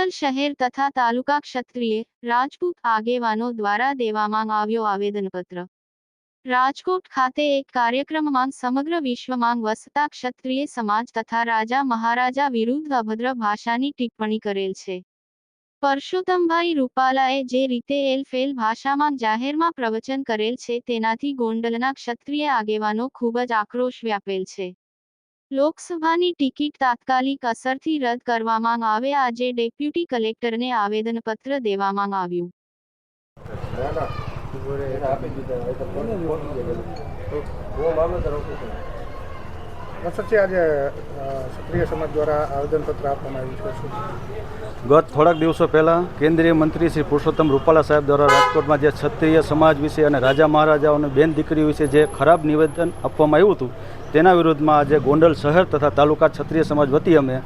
ગોંડલ શહેર તથા તાલુકા ક્ષત્રિય રાજપૂત આગેવાનો દ્વારા દેવામાં આવ્યો આવેદનપત્ર. રાજકોટ ખાતે એક કાર્યક્રમમાં સમગ્ર વિશ્વમાં વસતા ક્ષત્રિય સમાજ તથા રાજા મહારાજા વિરુદ્ધ અભદ્ર ભાષાની ટિપ્પણી કરેલ છે. પરશુતમભાઈ રૂપાલાએ જે રીતે એલફેલ ભાષામાં જાહેરમાં પ્રવચન કરેલ છે, તેનાથી ગોંડલના ક્ષત્રિય આગેવાનો ખૂબ જ આક્રોશ વ્યાપેલ છે. લોકસભાની ટિકિટ તાત્કાલિક અસરથી રદ કરવામાં આવે. આજે ડેપ્યુટી કલેક્ટરને આવેદનપત્ર દેવામાં આવ્યું. ના ના. આજે ક્ષત્રિય સમાજ દ્વારા આવેદનપત્ર આપવામાં આવ્યું ગત થોડાક દિવસો પહેલાં કેન્દ્રીય મંત્રી શ્રી પુરુષોત્તમ રૂપાલા સાહેબ દ્વારા રાજકોટમાં જે ક્ષત્રિય સમાજ વિશે અને રાજા મહારાજાઓને બેન દીકરી વિશે જે ખરાબ નિવેદન આપવામાં આવ્યું હતું, તેના વિરુદ્ધમાં આજે ગોંડલ શહેર તથા તાલુકા ક્ષત્રિય સમાજ વતી અમે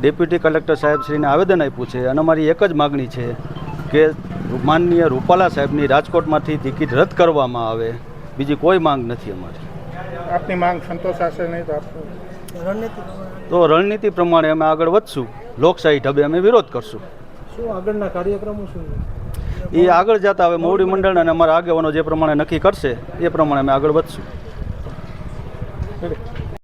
ડેપ્યુટી કલેક્ટર સાહેબશ્રીને આવેદન આપ્યું છે. અને અમારી એક જ માગણી છે કે માનનીય રૂપાલા સાહેબની રાજકોટમાંથી ટિકિટ રદ કરવામાં આવે. બીજી કોઈ માંગ નથી અમારી. આપની માંગ સંતોષાશે નહીં તો આપશો રણનીતિ. તો રણનીતિ પ્રમાણે અમે આગળ વધશું. લોકશાહી ઢબે અમે વિરોધ કરશું. શું આગળના કાર્યક્રમો શું એ આગળ જતા હવે મોવડી મંડળ અને અમારા આગેવાનો જે પ્રમાણે નક્કી કરશે એ પ્રમાણે અમે આગળ વધશું.